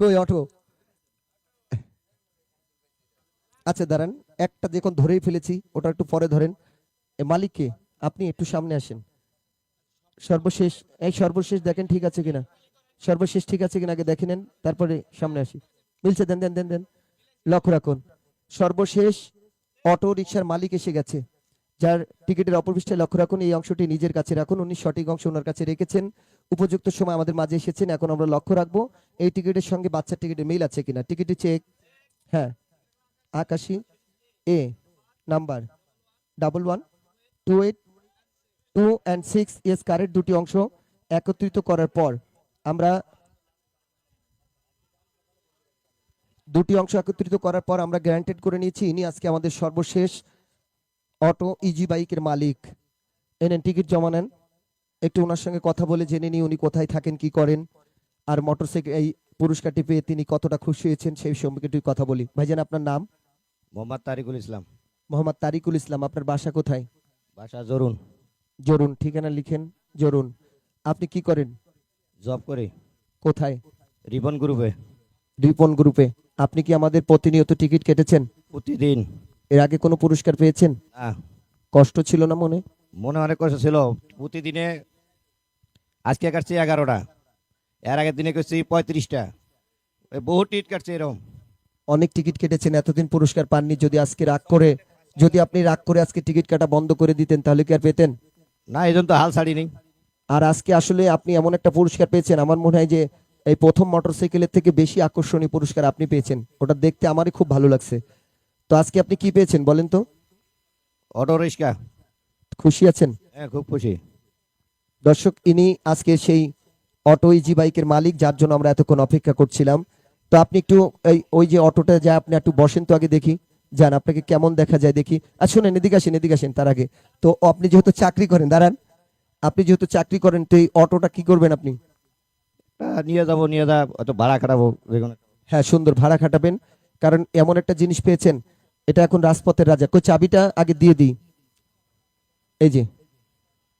কই অটো আচ্ছা দাঁড়ান। একটা যখন ধরেই ফেলেছি, ওটা একটু পরে ধরেন। মালিককে আপনি একটু সামনে আসেন। সর্বশেষ, এই সর্বশেষ দেখেন ঠিক আছে কিনা? সর্বশেষ ঠিক আছে কিনা আগে দেখে নেন, তারপরে সামনে আসি। মিলছে, দেন দেন দেন দেন। লক্ষ্য রাখুন। সর্বশেষ অটো রিক্সার মালিক এসে গেছে। যার টিকিটের অপপৃষ্ঠে লক্ষ্য রাখুন, এই অংশটি নিজের কাছে রাখুন। উনি সঠিক অংশ ওনার কাছে রেখেছেন। উপযুক্ত সময় আমাদের মাঝে এসেছেন। এখন আমরা লক্ষ্য রাখব, এই টিকিটের সঙ্গে বাচ্চার টিকিটের মিল আছে কিনা। টিকিটে চেক হ্যাঁ আকাশি, A, number, double one, two eight, two and six S কারের দুটি অংশ একত্রিত করার পর আমরা দুটি অংশ একত্রিত করার পর আমরা গ্যারান্টেড করে নিয়েছি। ইনি আজকে আমাদের সর্বশেষ অটো ইজি বাইকের মালিক। এনেন টিকিট জমা নেন। একটু ওনার সঙ্গে কথা বলে জেনে নিই উনি কোথায় থাকেন কি করেন। আর মোটরসাইকেল এই পুরস্কারটি পেয়ে তিনি কতটা খুশি হয়েছেন সেই সম্পর্কে একটু কথা বলি। ভাইজান আপনার নাম? মোহাম্মদ তারিকুল ইসলাম। মোহাম্মদ তারিকুল ইসলাম আপনার বাসা কোথায়? বাসা জরুন। জরুন ঠিকানা লিখেন জরুন। আপনি কি করেন? জব করে। কোথায়? রিবন গ্রুপে। রিপন গ্রুপে। আপনি কি আমাদের প্রতিনিয়ত টিকিট কেটেছেন? প্রতিদিন। এর আগে কোনো পুরস্কার পেয়েছেন? আহ, কষ্ট ছিল না মনে? মনে অনেক কষ্ট ছিল। প্রতিদিনে আজকে কাটছি এগারোটা। এর আগের দিনে করছি পঁয়ত্রিশটা। বহু টিট কাটছে এরকম অনেক টিকিট কেটেছেন এতদিন পুরস্কার পাননি যদি আজকে রাগ করে যদি আপনি রাগ করে আজকে টিকিট কাটা বন্ধ করে দিতেন তাহলে কি আর পেতেন? না এই জন্য তো হাল ছাড়িনি। আর আজকে আসলে আপনি এমন একটা পুরস্কার পেয়েছেন আমার মনে হয় যে এই প্রথম মোটরসাইকেলের থেকে বেশি আকর্ষণীয় পুরস্কার আপনি পেয়েছেন। ওটা দেখতে আমারই খুব ভালো লাগছে। তো আজকে আপনি কি পেয়েছেন বলেন তো? Auto rickshaw. খুশি আছেন? হ্যাঁ খুব খুশি। দর্শক ইনি আজকে সেই অটো ইজি বাইকের মালিক যার জন্য আমরা এতক্ষণ অপেক্ষা করছিলাম। তো আপনি একটু এই ওই যে অটোটা যায় আপনি একটু বসেন তো আগে দেখি। যান আপনাকে কেমন দেখা যায় দেখি। আর শোনেন এদিকে আসেন এদিকে আসেন তার আগে। তো আপনি যেহেতু চাকরি করেন দাঁড়ান। আপনি যেহেতু চাকরি করেন তো এই অটোটা কি করবেন আপনি? নিয়ে যাব নিয়ে যা অত ভাড়া খাটাবো হ্যাঁ সুন্দর ভাড়া খাটাবেন। কারণ এমন একটা জিনিস পেয়েছেন এটা এখন রাজপথের রাজা। কই, চাবিটা আগে দিয়ে দিই। এই যে,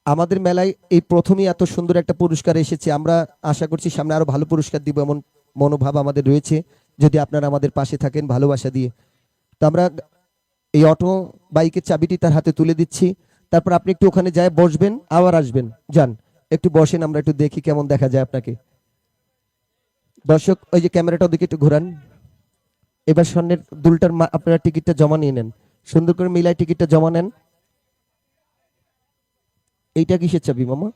আমাদের মেলায় এই প্রথমেই এত সুন্দর একটা পুরস্কার এসেছে। আমরা আশা করছি সামনে আরও ভালো পুরস্কার দিব এমন মনোভাব আমাদের রয়েছে, যদি আপনারা আমাদের পাশে থাকেন ভালোবাসা দিয়ে। তো আমরা এই অটো বাইকের চাবিটি তার হাতে তুলে দিচ্ছি। তারপর আপনি একটু ওখানে যায় বসবেন, আবার আসবেন। যান, একটু বসেন, আমরা একটু দেখি কেমন দেখা যায় আপনাকে। দর্শক, ওই যে ক্যামেরাটা ওদিকে একটু ঘোরান। এবার সামনের দুলটার আপনারা টিকিটটা জমা নিয়ে নেন। সুন্দর করে মিলাই টিকিটটা জমা নেন। এইটা কিসের চাবি, মামা?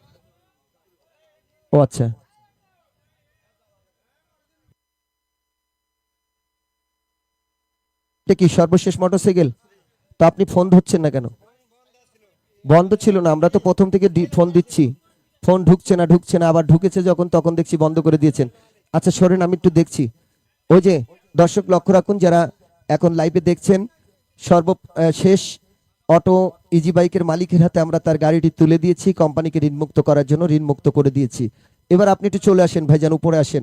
ও আচ্ছা। এটা কি সর্বশেষ মোটরসাইকেল? তো আপনি ফোন ধরছেন না কেন? বন্ধ ছিল না, আমরা তো প্রথম থেকে ফোন দিচ্ছি। ফোন ঢুকছে না ঢুকছে না, আবার ঢুকেছে যখন, তখন দেখছি বন্ধ করে দিয়েছেন। আচ্ছা সরেন, আমি একটু দেখছি। ওই যে দর্শক লক্ষ্য রাখুন যারা এখন লাইভে দেখছেন, সর্ব শেষ অটো ইজি বাইকের মালিকের হাতে আমরা তার গাড়িটি তুলে দিয়েছি কোম্পানিকে ঋণমুক্ত করার জন্য ঋণমুক্ত করে দিয়েছি। এবার আপনি একটু চলে আসেন ভাইজান, উপরে আসেন।